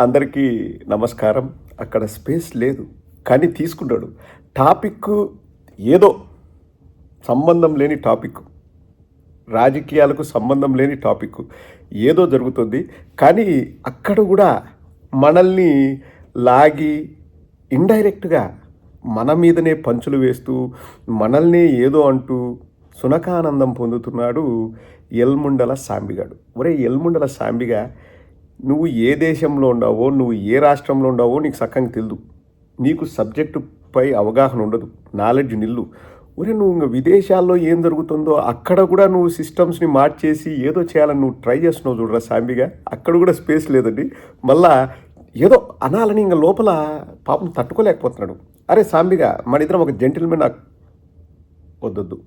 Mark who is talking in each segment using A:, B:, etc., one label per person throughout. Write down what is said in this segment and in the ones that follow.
A: అందరికీ నమస్కారం. అక్కడ స్పేస్ లేదు కానీ తీసుకున్నాడు టాపిక్ ఏదో సంబంధం లేని టాపిక్. రాజకీయాలకు సంబంధం లేని టాపిక్. ఏదో జరుగుతుంది కానీ అక్కడ కూడా మనల్ని లాగి ఇండైరెక్ట్గా మన మీదనే పంచులు వేస్తూ మనల్ని ఏదో అంటూ సునకానందం పొందుతున్నాడు ఎల్ముండల సాంబిగాడు. ఒరే ఎల్ముండల సాంబిగా నువ్వు ఏ దేశంలో ఉన్నావో నువ్వు ఏ రాష్ట్రంలో ఉన్నావో నీకు సక్కంగా తెలియదు నీకు సబ్జెక్టుపై అవగాహన ఉండదు. నాలెడ్జ్ నిల్లు. ఒరే నువ్వు ఇంకా విదేశాల్లో ఏం జరుగుతుందో అక్కడ కూడా నువ్వు సిస్టమ్స్ని మార్చేసి ఏదో చేయాలని నువ్వు ట్రై చేస్తున్నావు చూడరా సాంబిగా. అక్కడ కూడా స్పేస్ లేదండి. మళ్ళా ఏదో అనాలని ఇంకా లోపల పాపం తట్టుకోలేకపోతున్నాడు. అరే సాంబిగా మన ఇద్దరం ఒక జెంటిల్మెన్ వద్దొద్దు.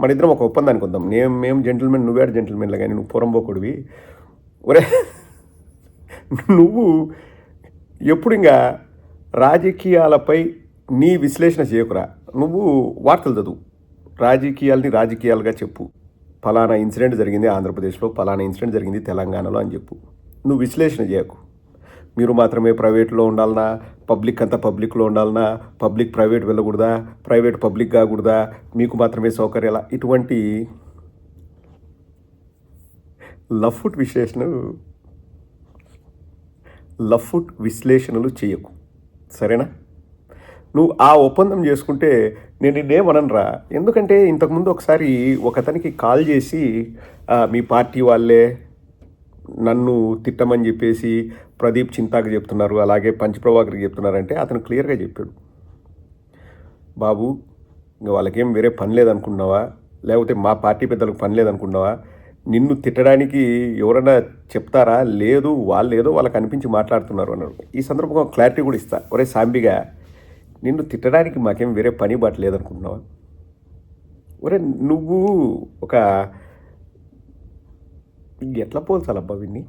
A: మన ఇద్దరం ఒక ఒప్పందానికి వద్దాం. నేను మేము జెంటిల్మెన్ నువ్వే జెంటిల్మెన్లే కానీ నువ్వు పురంబోకుడివి. ఒరే నువ్వు ఎప్పుడు ఇంకా రాజకీయాలపై నీ విశ్లేషణ చేయకురా? నువ్వు వార్తలు చదువు. రాజకీయాల్ని రాజకీయాలుగా చెప్పు. ఫలానా ఇన్సిడెంట్ జరిగింది ఆంధ్రప్రదేశ్లో ఫలానా ఇన్సిడెంట్ జరిగింది తెలంగాణలో అని చెప్పు. నువ్వు విశ్లేషణ చేయకు. మీరు మాత్రమే ప్రైవేట్లో ఉండాలనా? పబ్లిక్ అంతా పబ్లిక్లో ఉండాలనా? పబ్లిక్ ప్రైవేట్ వెళ్ళకూడదా? ప్రైవేట్ పబ్లిక్ కాకూడదా? మీకు మాత్రమే సౌకర్యాల ఇటువంటి లఫ్ట్ విశ్లేషణ లఫుట్ విశ్లేషణలు చేయకు. సరేనా? నువ్వు ఆ ఒప్పందం చేసుకుంటే నేను నిన్నేమనరా ఎందుకంటే ఇంతకుముందు ఒకసారి ఒకతనికి కాల్ చేసి మీ పార్టీ వాళ్ళే నన్ను తిట్టమని చెప్పేసి ప్రదీప్ చింతాకు చెప్తున్నారు అలాగే పంచప్రభాకర్కి చెప్తున్నారంటే అతను క్లియర్గా చెప్పాడు. బాబు ఇంకా వాళ్ళకేం వేరే పని లేదనుకున్నావా లేకపోతే మా పార్టీ పెద్దలకు పని లేదనుకున్నావా నిన్ను తిట్టడానికి ఎవరైనా చెప్తారా? లేదు వాళ్ళు ఏదో వాళ్ళకి అనిపించి మాట్లాడుతున్నారు అన్నాడు. ఈ సందర్భంగా క్లారిటీ కూడా ఇస్తా. ఒరే సాంబిగా నిన్ను తిట్టడానికి మాకేం వేరే పని బాట లేదనుకుంటున్నావా? ఒరే నువ్వు ఒక ఎట్లా పోల్చాలబ్బా విన్ని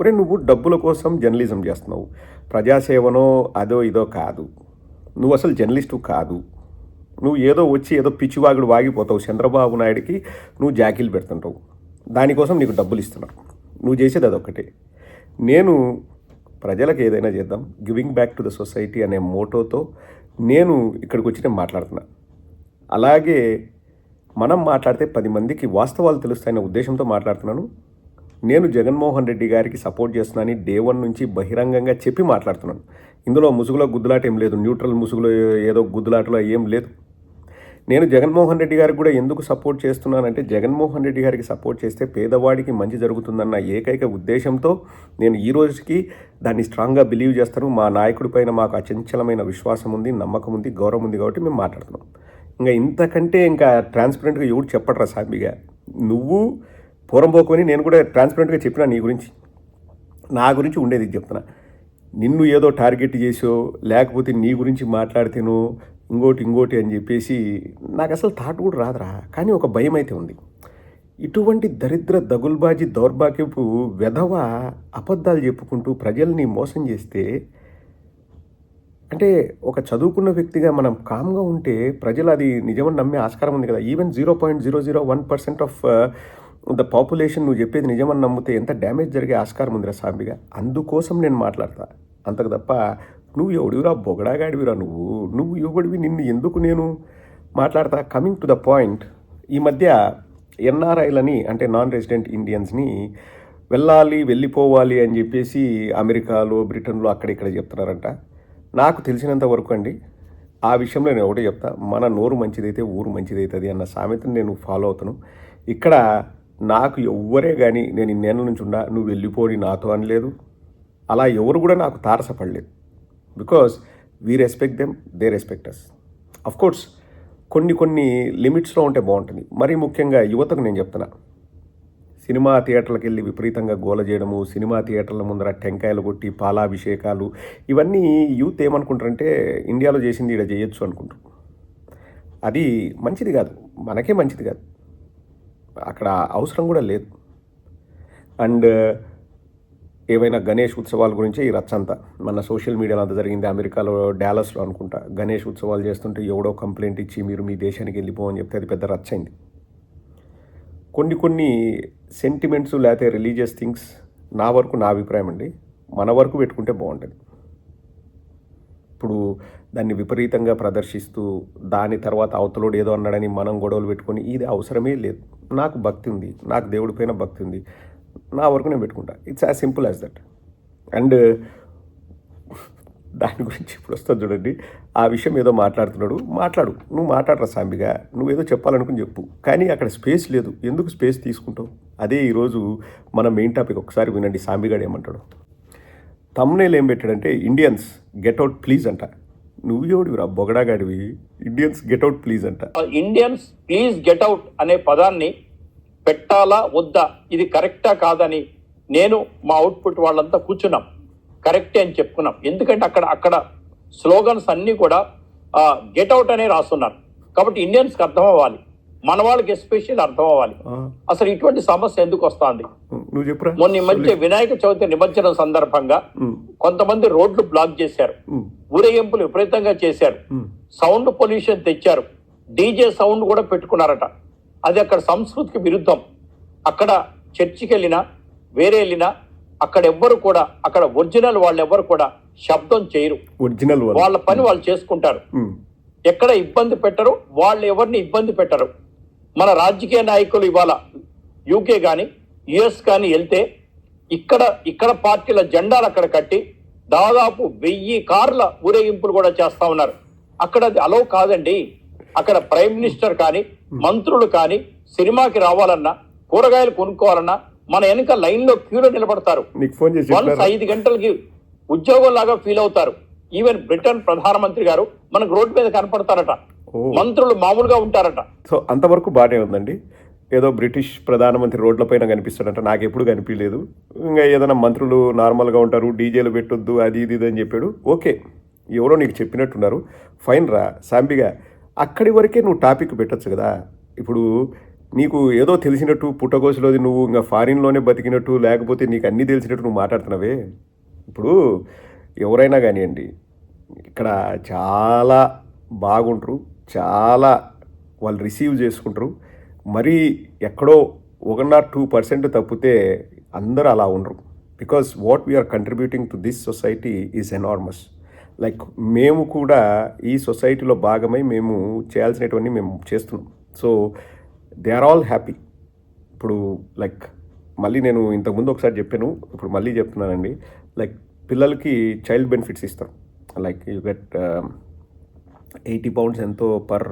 A: ఒరే నువ్వు డబ్బుల కోసం జర్నలిజం చేస్తున్నావు. ప్రజాసేవనో అదో ఇదో కాదు. నువ్వు అసలు జర్నలిస్టు కాదు. నువ్వు ఏదో వచ్చి ఏదో పిచ్చివాగుడు వాగిపోతావు చంద్రబాబు నాయుడికి నువ్వు జాకీలు పెడుతుంటావు. దానికోసం నీకు డబ్బులు ఇస్తున్నారు నువ్వు చేసేది అదొక్కటే. నేను ప్రజలకు ఏదైనా చేద్దాం. Giving back to the society అనే మోటోతో నేను ఇక్కడికి వచ్చి నేను మాట్లాడుతున్నా. అలాగే మనం మాట్లాడితే పది మందికి వాస్తవాలు తెలుస్తాయనే ఉద్దేశంతో మాట్లాడుతున్నాను. నేను జగన్మోహన్ రెడ్డి గారికి సపోర్ట్ చేస్తున్నానని డే వన్ నుంచి బహిరంగంగా చెప్పి మాట్లాడుతున్నాను. ఇందులో ముసుగులో గుద్దులాట ఏం లేదు. న్యూట్రల్ ముసుగులో ఏదో గుద్దులాటలో ఏం లేదు. నేను జగన్మోహన్ రెడ్డి గారికి కూడా ఎందుకు సపోర్ట్ చేస్తున్నానంటే జగన్మోహన్ రెడ్డి గారికి సపోర్ట్ చేస్తే పేదవాడికి మంచి జరుగుతుందన్న ఏకైక ఉద్దేశంతో నేను ఈ రోజుకి దాన్ని స్ట్రాంగ్గా బిలీవ్ చేస్తాను. మా నాయకుడి పైన మాకు అచంచలమైన విశ్వాసం ఉంది నమ్మకం ఉంది గౌరవం ఉంది కాబట్టి మేము మాట్లాడుతున్నాం. ఇంకా ఇంతకంటే ఇంకా ట్రాన్స్పరెంట్గా ఎవరు చెప్పట్రా సాంబిగా? నువ్వు పూరంపోకొని నేను కూడా ట్రాన్స్పరెంట్గా చెప్పినా నీ గురించి. నా గురించి ఉండేది చెప్తున్నా. నిన్ను ఏదో టార్గెట్ చేసో లేకపోతే నీ గురించి మాట్లాడితేనో ఇంకోటి ఇంకోటి అని చెప్పేసి నాకు అసలు థాట్ కూడా రాదురా. కానీ ఒక భయం అయితే ఉంది. ఇటువంటి దరిద్ర దగుల్బాజీ దౌర్భాగ్యపు వెధవ అబద్ధాలు చెప్పుకుంటూ ప్రజల్ని మోసం చేస్తే అంటే ఒక చదువుకున్న వ్యక్తిగా మనం కామ్గా ఉంటే ప్రజలు అది నిజమని నమ్మే ఆస్కారం ఉంది కదా. Even zero point zero zero one percent of the population నువ్వు చెప్పేది నిజమని నమ్మితే ఎంత డ్యామేజ్ జరిగే ఆస్కారం ఉందిరా సాంబిగా. అందుకోసం నేను మాట్లాడతా. అంతకు తప్ప నువ్వు ఎవడివిరా బొగడాగాడివిరా నువ్వు? నువ్వు ఎవడివి? నిన్ను ఎందుకు నేను మాట్లాడతా? కమింగ్ టు ద పాయింట్ ఈ మధ్య ఎన్ఆర్ఐలని అంటే నాన్ రెసిడెంట్ ఇండియన్స్ని వెళ్ళాలి వెళ్ళిపోవాలి అని చెప్పేసి అమెరికాలో బ్రిటన్లో అక్కడిక్కడ చెప్తున్నారంట. నాకు తెలిసినంత వరకు అండి ఆ విషయంలో నేను ఒకటే చెప్తా. మన నోరు మంచిదైతే ఊరు మంచిదైతుంది అన్న సామెతను నేను ఫాలో అవుతాను. ఇక్కడ నాకు ఎవ్వరే కానీ నేను ఇన్నేళ్ళ నుంచి ఉన్నా నువ్వు వెళ్ళిపోని నాతో అనలేదు. అలా ఎవరు కూడా నాకు తారసపడలేదు. Because we respect them they respect us of course కొన్ని కొన్ని లిమిట్స్లో ఉంటే బాగుంటుంది. మరీ ముఖ్యంగా యువతకు నేను చెప్తున్నా. సినిమా థియేటర్లకు వెళ్ళి విపరీతంగా గోల చేయడము సినిమా థియేటర్ల ముందర టెంకాయలు కొట్టి పాలాభిషేకాలు ఇవన్నీ యూత్ ఏమనుకుంటారంటే ఇండియాలో చేసింది ఇక్కడ చేయొచ్చు అనుకుంటారు. అది మంచిది కాదు. మనకే మంచిది కాదు. అక్కడ అవసరం కూడా లేదు. అండ్ ఏవైనా గణేష్ ఉత్సవాల గురించి ఈ రచ్చంతా. మన సోషల్ మీడియాలో అంత జరిగింది. అమెరికాలో డాలస్లో అనుకుంటా. గణేష్ ఉత్సవాలు చేస్తుంటే ఎవడో కంప్లైంట్ ఇచ్చి మీరు మీ దేశానికి వెళ్ళిపోవని చెప్తే అది పెద్ద రచ్చ కొన్ని కొన్ని సెంటిమెంట్స్ లేకపోతే రిలీజియస్ థింగ్స్ నా వరకు నా అభిప్రాయం అండి. మన వరకు పెట్టుకుంటే బాగుంటుంది. ఇప్పుడు దాన్ని విపరీతంగా ప్రదర్శిస్తూ దాని తర్వాత అవతలోడు ఏదో అన్నాడని మనం గొడవలు పెట్టుకొని ఇది అవసరమే లేదు. నాకు భక్తి ఉంది. నాకు దేవుడి పైన భక్తి ఉంది. నా వరకు నేను పెట్టుకుంటా. It's as simple as that and దాని గురించి ఇప్పుడు వస్తుంది చూడండి. ఆ విషయం ఏదో మాట్లాడుతున్నాడు. మాట్లాడు. నువ్వు మాట్లాడరా సాంబిగా? నువ్వు ఏదో చెప్పాలనుకుని చెప్పు. కానీ అక్కడ స్పేస్ లేదు. ఎందుకు స్పేస్ తీసుకుంటావు? అదే ఈరోజు మన మెయిన్ టాపిక్ ఒకసారి వినండి. సాంబిగాడు ఏమంటాడు. తమ్నేల్ ఏం పెట్టాడంటే ఇండియన్స్ గెట్ అవుట్ ప్లీజ్ అంట. నువ్వు ఎవడివిరా? బొగడాగాడివి ఇండియన్స్ గెట్ అవుట్ ప్లీజ్ అంట.
B: ఇండియన్స్ ప్లీజ్ గెట్ అవుట్ అనే పదాన్ని పెట్టాలా వద్దా? ఇది కరెక్టా కాదని నేను మా అవుట్పుట్ వాళ్ళంతా కూర్చున్నాం. కరెక్టే అని చెప్పుకున్నాం. ఎందుకంటే అక్కడ అక్కడ స్లోగన్స్ అన్ని కూడా గెట్ అవుట్ అనే రాస్తున్నారు. కాబట్టి ఇండియన్స్కి అర్థం అవ్వాలి మన వాళ్ళకి ఎస్పెషల్ అర్థం అవ్వాలి అసలు ఇటువంటి సమస్య ఎందుకు వస్తుంది? మొన్న మధ్య వినాయక చవితి నిమజ్జనం సందర్భంగా కొంతమంది రోడ్లు బ్లాక్ చేశారు. ఊరేగింపులు విపరీతంగా చేశారు. సౌండ్ పొల్యూషన్ తెచ్చారు. డీజే సౌండ్ కూడా పెట్టుకున్నారట. అది అక్కడ సంస్కృతికి విరుద్ధం. అక్కడ చర్చికి వెళ్ళినా వేరే వెళ్ళినా అక్కడ ఎవ్వరు కూడా అక్కడ ఒరిజినల్ వాళ్ళు ఎవ్వరు కూడా శబ్దం చేయరు.
A: ఒరిజినల్
B: వాళ్ళ. పని వాళ్ళు చేసుకుంటారు. ఎక్కడ ఇబ్బంది పెట్టరు వాళ్ళు ఎవరిని ఇబ్బంది పెట్టరు. మన రాజకీయ నాయకులు ఇవాళ యూకే కానీ యుఎస్ కానీ వెళ్తే ఇక్కడ ఇక్కడ పార్టీల జెండాలు అక్కడ కట్టి దాదాపు వెయ్యి కార్ల ఊరేగింపులు కూడా చేస్తా ఉన్నారు. అక్కడ అది అలో కాదండి. అక్కడ ప్రైమ్ మినిస్టర్ కానీ మంత్రులు కానీ సినిమాకి రావాలన్నా కూరగాయలు కొనుక్కోవాలన్నా మన వెనుక లైన్లో క్యూలో నిలబడతారు.
A: నీకు ఫోన్ చేసి
B: వన్స్? ఐదు గంటలకి ఉద్యోగం లాగా ఫీల్ అవుతారు. ఈవెన్ బ్రిటన్ ప్రధానమంత్రి గారు మనకు రోడ్డు మీద కనపడతారట. మంత్రులు మామూలుగా ఉంటారట.
A: సో అంతవరకు బాగానే ఉందండి. ఏదో బ్రిటిష్ ప్రధానమంత్రి రోడ్లపైన కనిపిస్తాడంట. నాకు ఎప్పుడు కనిపించలేదు. ఇంకా ఏదైనా మంత్రులు నార్మల్గా ఉంటారు డీజేలు పెట్టొద్దు అది ఇది ఇది అని చెప్పాడు. ఓకే ఎవరో నీకు చెప్పినట్టున్నారు. ఫైన్ రా సాంబిగా. అక్కడి వరకే నువ్వు టాపిక్ పెట్టచ్చు కదా. ఇప్పుడు నీకు ఏదో తెలిసినట్టు పుట్టగోసులోది నువ్వు ఇంకా ఫారిన్లోనే బతికినట్టు లేకపోతే నీకు అన్నీ తెలిసినట్టు నువ్వు మాట్లాడుతున్నావే? ఇప్పుడు ఎవరైనా కానివ్వండి ఇక్కడ చాలా బాగుంటారు చాలా వాళ్ళు రిసీవ్ చేసుకుంటారు మరీ ఎక్కడో వన్ ఆర్ టూ పర్సెంట్ తప్పితే అందరూ అలా ఉండరు. Because what we're contributing to this society is enormous. Like మేము కూడా ఈ సొసైటీలో భాగమై మేము చేయాల్సినటువంటి మేము చేస్తున్నాం. So they are all happy. ఇప్పుడు లైక్ మళ్ళీ నేను ఇంతకుముందు ఒకసారి చెప్పాను ఇప్పుడు మళ్ళీ చెప్తున్నానండి. లైక్ పిల్లలకి చైల్డ్ బెనిఫిట్స్ ఇస్తాం. Like you get eighty pounds ఎంతో పర్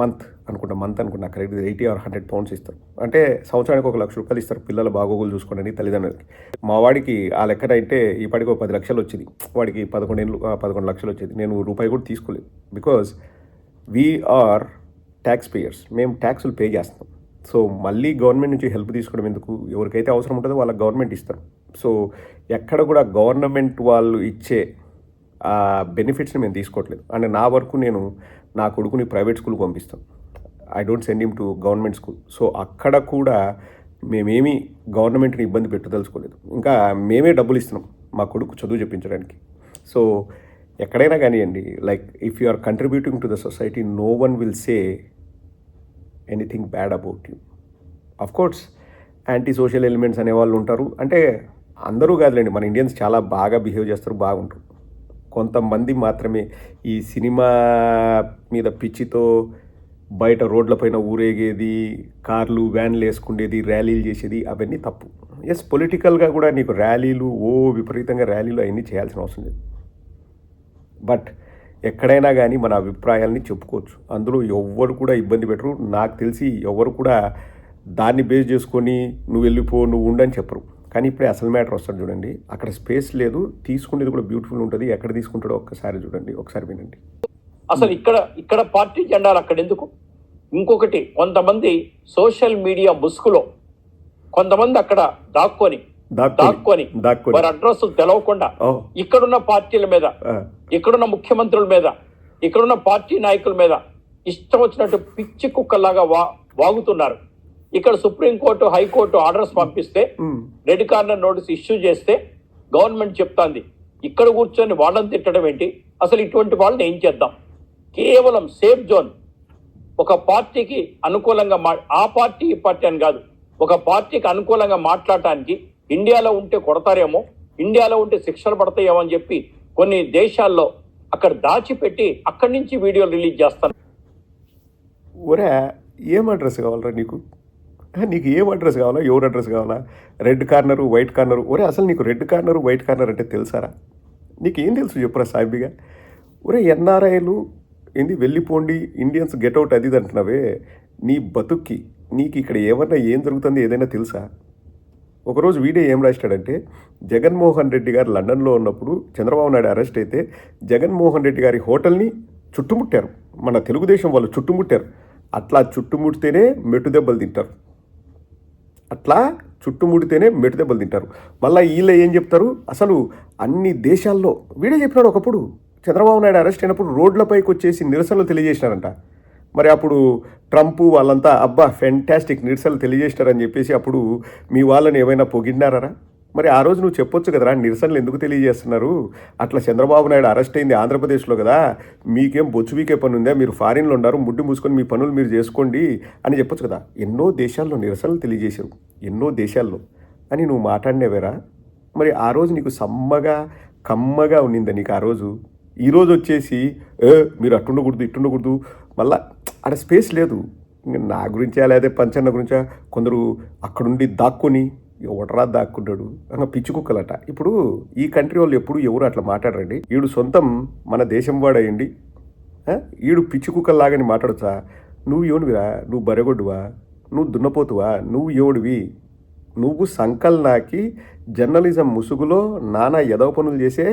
A: మంత్. అనుకుంటా మంత్ అనుకుంటా correct eighty or hundred pounds ఇస్తారు. అంటే సంవత్సరానికి ఒక లక్ష రూపాయలు ఇస్తారు పిల్లల బాగోగులు చూసుకోండి తల్లిదండ్రులకి. మా వాడికి ఆ లెక్కన అయితే ఈ పాటికి ఒక పది లక్షలు వచ్చింది. వాడికి పదకొండు ఏళ్ళు పదకొండు లక్షలు వచ్చేది. నేను రూపాయి కూడా తీసుకోలేదు. బికాజ్ వీఆర్ ట్యాక్స్ పేయర్స్ మేము ట్యాక్సులు పే చేస్తాం సో మళ్ళీ గవర్నమెంట్ నుంచి హెల్ప్ తీసుకోవడం ఎందుకు? ఎవరికైతే అవసరం ఉంటుందో వాళ్ళకి గవర్నమెంట్ ఇస్తారు. సో ఎక్కడ కూడా గవర్నమెంట్ వాళ్ళు ఇచ్చే ఆ బెనిఫిట్స్ని మేము తీసుకోవట్లేదు. అంటే నా వరకు నేను నా కొడుకుని ప్రైవేట్ స్కూల్కి పంపిస్తాను I don't send him to government school so అక్కడ కూడా మేమేమి గవర్నమెంట్ని ఇబ్బంది పెట్టదలుచుకోలేదు. ఇంకా మేమే డబ్బులు ఇస్తున్నాం. మా కొడుకు చదువు చెప్పించడానికి. సో ఎక్కడైనా కానివ్వండి like if you are contributing to the society no one will say anything bad about you of course anti social elements అనేవాళ్ళు ఉంటారు. అంటే అందరూ కాదులేండి మన ఇండియన్స్ చాలా బాగా బిహేవ్ చేస్తారు బాగుంటారు. కొంతమంది మాత్రమే ఈ సినిమా మీద పిచ్చితో బయట రోడ్లపైన ఊరేగేది కార్లు వ్యాన్లు వేసుకునేది ర్యాలీలు చేసేది అవన్నీ తప్పు. ఎస్ పొలిటికల్గా కూడా నీకు ర్యాలీలు ఓ విపరీతంగా ర్యాలీలు అవన్నీ చేయాల్సిన అవసరం లేదు. బట్ ఎక్కడైనా కానీ మన అభిప్రాయాల్ని చెప్పుకోవచ్చు. అందులో ఎవ్వరు కూడా ఇబ్బంది పెట్టరు. నాకు తెలిసి ఎవరు కూడా దాన్ని బేస్ చేసుకొని నువ్వు వెళ్ళిపో నువ్వు ఉండని చెప్పరు. కానీ ఇప్పుడే అసలు మ్యాటర్ వస్తాడు చూడండి. అక్కడ స్పేస్ లేదు. తీసుకునేది కూడా బ్యూటిఫుల్ ఉంటుంది. ఎక్కడ తీసుకుంటాడో ఒక్కసారి చూడండి. ఒకసారి వినండి.
B: అసలు ఇక్కడ ఇక్కడ పార్టీ జెండాలు అక్కడ ఎందుకు? ఇంకొకటి కొంతమంది సోషల్ మీడియా ముసుగులో కొంతమంది అక్కడ దాక్కొని దాక్కొని వారి అడ్రస్ తెలవకుండా ఇక్కడున్న పార్టీల మీద ఇక్కడున్న ముఖ్యమంత్రుల మీద ఇక్కడున్న పార్టీ నాయకుల మీద ఇష్టం వచ్చినట్టు పిచ్చి కుక్కల్లాగా వా వాగుతున్నారు. ఇక్కడ supreme court high court orders పంపిస్తే రెడ్ కార్నర్ నోటీస్ ఇష్యూ చేస్తే గవర్నమెంట్ చెప్తాంది ఇక్కడ కూర్చొని వాళ్ళని తిట్టడం ఏంటి? అసలు ఇటువంటి వాళ్ళని ఏం చేద్దాం? కేవలం సేఫ్ జోన్. ఒక పార్టీకి అనుకూలంగా మా ఆ పార్టీ ఈ పార్టీ అని కాదు. ఒక పార్టీకి అనుకూలంగా మాట్లాడటానికి ఇండియాలో ఉంటే కొడతారేమో ఇండియాలో ఉంటే శిక్షలు పడతాయేమో అని చెప్పి కొన్ని దేశాల్లో అక్కడ దాచిపెట్టి అక్కడి నుంచి వీడియోలు రిలీజ్ చేస్తారు
A: ఒరే ఏం అడ్రస్ కావాలరా నీకు? నీకు ఏం అడ్రస్ కావాలా? ఎవరు అడ్రస్ కావాలా? Red corner white corner? ఒరే అసలు నీకు రెడ్ కార్నరు వైట్ కార్నర్ అంటే తెలుసారా? నీకు ఏం తెలుసు చెప్పురా సాయిబిగా? ఒరే ఎన్ఆర్ఐలు ఏంది? వెళ్ళిపోండి ఇండియన్స్ గెట్అవుట్ అది ఇది అంటున్నావే? నీ బతుక్కి నీకు ఇక్కడ ఏమన్నా ఏం జరుగుతుంది ఏదైనా తెలుసా? ఒకరోజు వీడియో ఏం రాశాడంటే జగన్మోహన్ రెడ్డి గారు లండన్లో ఉన్నప్పుడు చంద్రబాబు నాయుడు అరెస్ట్ అయితే జగన్మోహన్ రెడ్డి గారి హోటల్ని చుట్టుముట్టారు. మన తెలుగుదేశం వాళ్ళు చుట్టుముట్టారు. అట్లా చుట్టుముడితేనే మెట్టు దెబ్బలు తింటారు. అట్లా చుట్టుముడితేనే మెట్టు దెబ్బలు తింటారు. మళ్ళీ వీళ్ళ ఏం చెప్తారు? అసలు అన్ని దేశాల్లో వీడే చెప్పినాడు ఒకప్పుడు. చంద్రబాబు నాయుడు అరెస్ట్ అయినప్పుడు రోడ్లపైకి వచ్చేసి నిరసనలు తెలియజేసినారంట. మరి అప్పుడు ట్రంప్ వాళ్ళంతా అబ్బా ఫెంటాస్టిక్ నిరసనలు తెలియజేసినారని చెప్పేసి అప్పుడు మీ వాళ్ళని ఏమైనా పొగిడినారా మరి ఆ రోజు నువ్వు చెప్పొచ్చు కదరా నిరసనలు ఎందుకు తెలియజేస్తున్నారు? అట్లా చంద్రబాబు నాయుడు అరెస్ట్ అయింది ఆంధ్రప్రదేశ్లో కదా. మీకేం బొచ్చు వీకే పని ఉందా మీరు ఫారిన్లో ఉన్నారు ముడ్డి మూసుకొని మీ పనులు మీరు చేసుకోండి అని చెప్పొచ్చు కదా. ఎన్నో దేశాల్లో నిరసనలు తెలియజేశారు. ఎన్నో దేశాల్లో. అని నువ్వు మాట్లాడినవేరా? మరి ఆ రోజు నీకు సమ్మగా కమ్మగా ఉన్నిందా నీకు ఆ రోజు? ఈరోజు వచ్చేసి ఏ మీరు అట్టుండకూడదు ఇట్టుండకూడదు. మళ్ళా అక్కడ స్పేస్ లేదు. నా గురించా లేదా పంచన్న గురించా? కొందరు అక్కడుండి దాక్కుని ఎవడరా దాక్కుంటాడు. ఇంకా పిచ్చి కుక్కలట. ఇప్పుడు ఈ కంట్రీ వాళ్ళు ఎప్పుడు ఎవరు అట్లా మాట్లాడరండి? వీడు సొంతం మన దేశం వాడయండి వీడు పిచ్చి కుక్కల్లాగని మాట్లాడచ్చా? నువ్వు ఎవనివిరా నువ్వు బరగొడ్డువా నువ్వు దున్నపోతువా? నువ్వు ఎవడివి నువ్వు సంకల్నాకి జర్నలిజం ముసుగులో నానా ఎదవ పనులు చేసే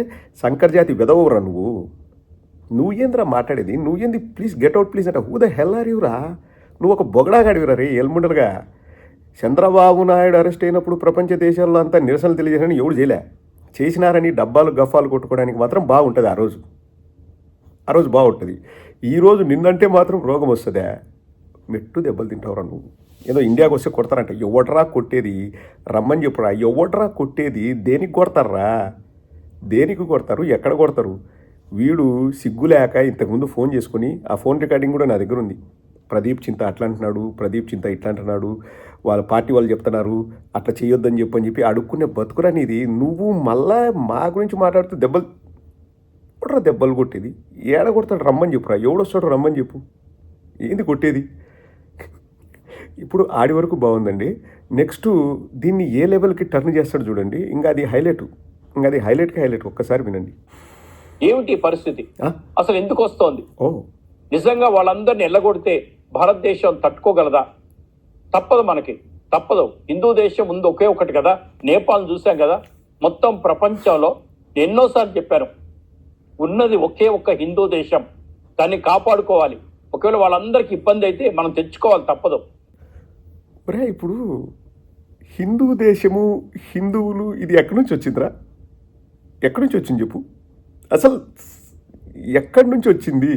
A: సంకర్జాతి వెదవరా నువ్వు నువ్వు. ఏందిరా మాట్లాడేది? నువ్వు ఏంది ప్లీజ్ గెట్ అవుట్ ప్లీజ్ అంటే. హూ ద హెల్ ఆర్ యూరా నువ్వు ఒక బొగడాగాడివిరా రే ఎల్ముండలుగా చంద్రబాబు నాయుడు అరెస్ట్ అయినప్పుడు ప్రపంచ దేశాల్లో అంతా నిరసనలు తెలియజేయని ఎవడు చేయలే. చేసినారని డబ్బాలు గఫాలు కొట్టుకోవడానికి మాత్రం బాగుంటుంది ఆ రోజు. ఆ రోజు బాగుంటుంది. ఈరోజు నిన్నంటే మాత్రం రోగం వస్తుందా. మెట్టు దెబ్బలు తింటావురా నువ్వు. ఏదో ఇండియాకి వస్తే కొడతారంట. ఎవటరా కొట్టేది? రమ్మని చెప్పురా. ఎవటరా కొట్టేది? దేనికి కొడతారా దేనికి కొడతారు? ఎక్కడ కొడతారు? వీడు సిగ్గు లేక ఇంతకుముందు ఫోన్ చేసుకుని ఆ ఫోన్ రికార్డింగ్ కూడా నా దగ్గర ఉంది. ప్రదీప్ చింత అట్లా అంటున్నాడు ప్రదీప్ చింత ఇట్లా అంటున్నాడు వాళ్ళ పార్టీ వాళ్ళు చెప్తున్నారు అట్లా చేయొద్దని చెప్పని చెప్పి అడుక్కునే బతుకురా అనేది నువ్వు మళ్ళా మా గురించి మాట్లాడుతూ దెబ్బలు కొట్రా దెబ్బలు కొట్టేది? ఏడ కొడతాడు? రమ్మని చెప్పురా. ఎవడొస్తాడు రమ్మని చెప్పు. ఏంది కొట్టేది? ఇప్పుడు ఆడి వరకు బాగుందండి. నెక్స్ట్ దీన్ని ఏ లెవెల్కి టర్న్ చేస్తాడు చూడండి. ఇంకా అది హైలైట్ ఇంకా అది హైలైట్కి హైలైట్. ఒక్కసారి వినండి.
B: ఏమిటి పరిస్థితి? అసలు ఎందుకు వస్తోంది?
A: ఓ.
B: నిజంగా వాళ్ళందరిని ఎల్లగొడితే భారతదేశం తట్టుకోగలదా? తప్పదు మనకి. తప్పదు. హిందూ దేశం ఉంది ఒకే ఒకటి కదా? నేపాల్ చూసాం కదా? మొత్తం ప్రపంచంలో ఎన్నోసార్లు చెప్పాను. ఉన్నది ఒకే ఒక్క హిందూ దేశం. దాన్ని కాపాడుకోవాలి. ఒకవేళ వాళ్ళందరికీ ఇబ్బంది అయితే మనం తెచ్చుకోవాలి తప్పదు.
A: ఒరే ఇప్పుడు హిందూ దేశము హిందువులు ఇది ఎక్కడి నుంచి వచ్చిందిరా? ఎక్కడి నుంచి వచ్చింది చెప్పు. అసలు ఎక్కడి నుంచి వచ్చింది?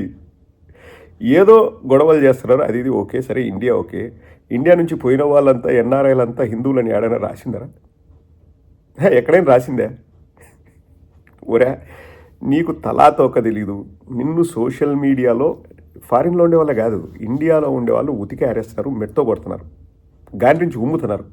A: ఏదో గొడవలు చేస్తున్నారు అది ఇది ఓకే సరే ఇండియా ఓకే. ఇండియా నుంచి పోయిన వాళ్ళంతా ఎన్ఆర్ఐలంతా హిందువులని ఏడైనా రాసిందరా? ఎక్కడైనా రాసిందే? ఒరే నీకు తలా తోక తెలీదు. నిన్ను సోషల్ మీడియాలో ఫారిన్లో ఉండేవాళ్ళే కాదు ఇండియాలో ఉండేవాళ్ళు ఉతికి ఆరేస్తారు మెట్తో కొడుతున్నారు. గాని నుంచి ఉమ్ముతున్నారు.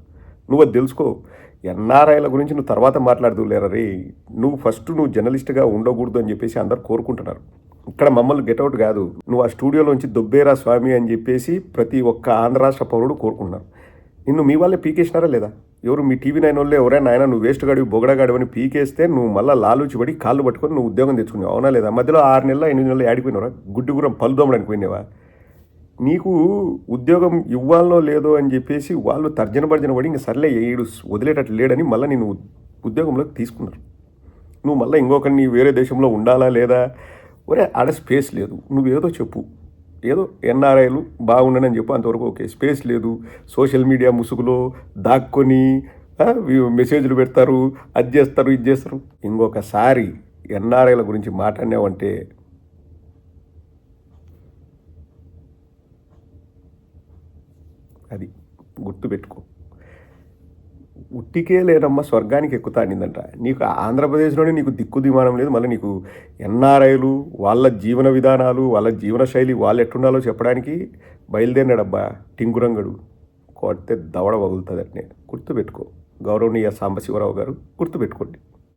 A: నువ్వు అది తెలుసుకో. ఎన్ఆర్ఐల గురించి నువ్వు తర్వాత మాట్లాడుతూ లేరా రే? నువ్వు ఫస్ట్ నువ్వు జర్నలిస్ట్గా ఉండకూడదు అని చెప్పేసి అందరు కోరుకుంటున్నారు. ఇక్కడ మమ్మల్ని గెటౌట్ కాదు. నువ్వు ఆ స్టూడియోలోంచి దొబ్బేరా స్వామి అని చెప్పేసి ప్రతి ఒక్క ఆంధ్ర రాష్ట్ర పౌరుడు కోరుకుంటున్నారు. నిన్ను మీ వాళ్ళే పీకేసినారా లేదా? ఎవరు మీ టీవీ నైన్ వాళ్ళే? ఎవరైనా ఆయన నువ్వు వేస్ట్ గాడివి బొగడగాడివి అని పీకేస్తే నువ్వు మళ్ళీ లాలూచిపడి కాళ్ళు పట్టుకొని నువ్వు ఉద్యోగం తెచ్చుకున్నావు అవునా లేదా? మధ్యలో ఆరు నెలలు ఎనిమిది నెలలు ఆడిపోయినవరా గుడ్డుగురం పలుదోమడానికి పోయినావా? నీకు ఉద్యోగం ఇవ్వాలో లేదో అని చెప్పేసి వాళ్ళు తర్జన భర్జన పడి ఇంక సర్లే ఏడు వదిలేటట్లు లేడని మళ్ళీ నేను ఉద్యోగంలోకి తీసుకున్నారు. నువ్వు మళ్ళీ ఇంకొకరిని వేరే దేశంలో ఉండాలా లేదా? ఒరే ఆడ స్పేస్ లేదు. నువ్వేదో చెప్పు. ఏదో ఎన్ఆర్ఐలు బాగుండనని చెప్పు. అంతవరకు ఓకే. స్పేస్ లేదు. సోషల్ మీడియా ముసుగులో దాక్కొని మెసేజ్లు పెడతారు. అది చేస్తారు ఇది చేస్తారు. ఇంకొకసారి ఎన్ఆర్ఐల గురించి మాట్లాడినావంటే అది గుర్తుపెట్టుకో. ఉట్టికే లేదమ్మా స్వర్గానికి ఎక్కుతా అనిందంట. నీకు ఆంధ్రప్రదేశ్లోనే నీకు దిక్కు దిమానం లేదు. మళ్ళీ నీకు ఎన్ఆర్ఐలు వాళ్ళ జీవన విధానాలు వాళ్ళ జీవన శైలి వాళ్ళు ఎట్టుండాలో చెప్పడానికి బయలుదేరినాడబ్బా టింగురంగడు. కొడితే దవడ వగులుతుంది అట్నే గుర్తుపెట్టుకో. గౌరవనీయ సాంబశివరావు గారు గుర్తుపెట్టుకోండి.